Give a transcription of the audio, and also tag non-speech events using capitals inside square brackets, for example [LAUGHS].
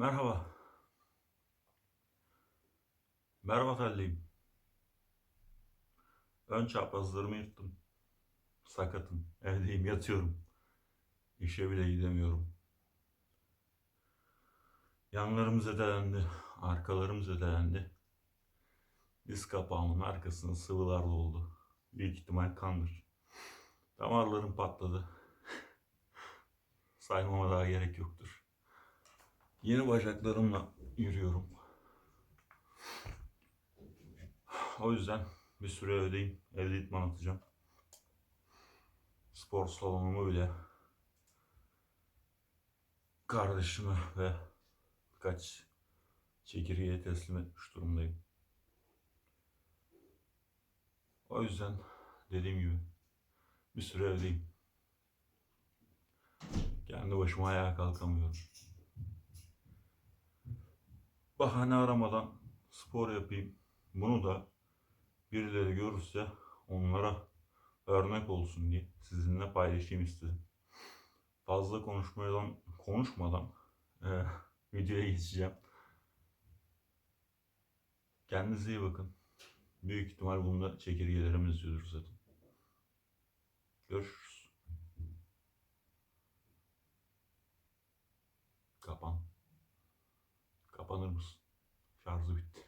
Merhaba. Merhaba terliyim. Ön çaprazlarımı yırttım. Sakatım. Evdeyim, yatıyorum. İşe bile gidemiyorum. Yanlarım zedelendi. Arkalarım zedelendi. Diz kapağımın arkasında sıvılar doldu. Büyük ihtimal kandır. Damarlarım patladı. [LAUGHS] Saymama daha gerek yoktur. Yeni bacaklarımla yürüyorum. O yüzden bir süre evdeyim. Evde idman atacağım. Spor salonumu bile kardeşime ve birkaç çekirgeye teslim etmiş durumdayım. O yüzden dediğim gibi bir süre evdeyim. Kendi başıma ayağa kalkamıyorum. Bahane aramadan spor yapayım. Bunu da birileri görürse onlara örnek olsun diye sizinle paylaşayım istedim. Fazla konuşmadan konuşmadan eee, [LAUGHS] videoya geçeceğim. Kendinize iyi bakın. Büyük ihtimal bunda çekirgelerimiz izliyordur zaten. Görüşürüz. Mısın? Şarjı bitti.